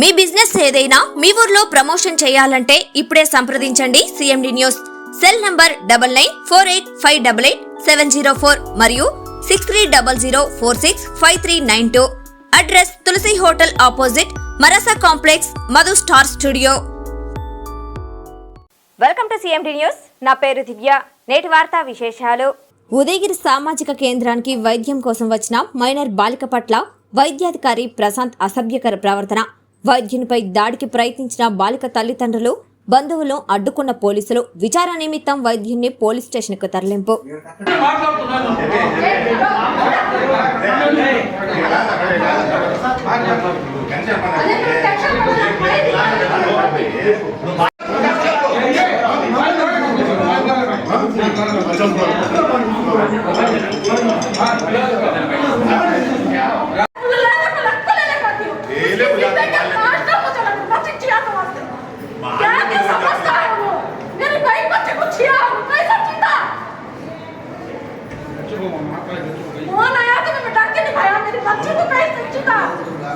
మీ business ఏదైనా మీ ఊర్లో promotion చేయాలంటే ఇప్పుడే సంప్రదించండి CMD news cell number double nine four eight five double eight seven zero four మరియు six three double zero four six five three nine two. Address Tulasi hotel opposite Marasa complex Madhu star studio. Welcome to CMD news నా పేరు దివ్య. నేటి వార్తా విశేషాలు. ఉదయగిరి సామాజిక కేంద్రానికి వైద్యం కోసం వచ్చిన మైనర్ బాలిక పట్ల వైద్యాధికారి ప్రశాంత్ అసభ్యకర ప్రవర్తన. వైద్యునిపై దాడికి ప్రయత్నించిన బాలిక తల్లిదండ్రులు బంధువులు అడ్డుకున్న పోలీసులు విచారణ నిమిత్తం వైద్యుని పోలీస్ స్టేషన్కు తరలింపు.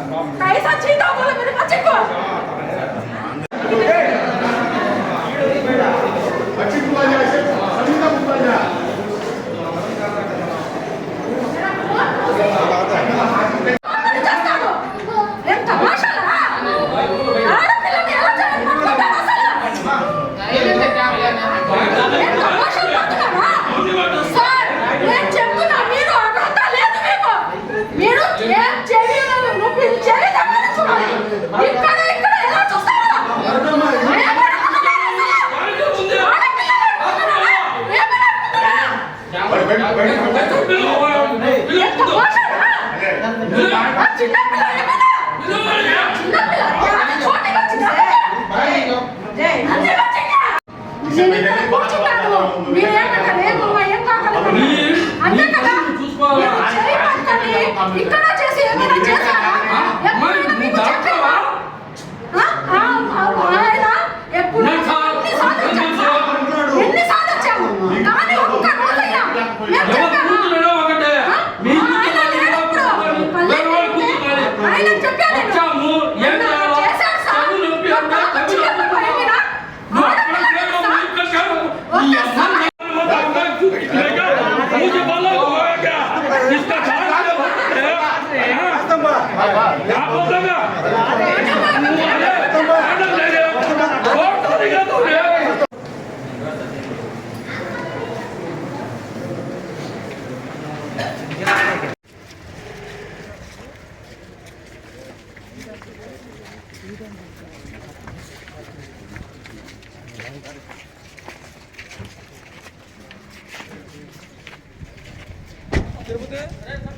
Nggak bisa. ఇక్కడ Terima kasih.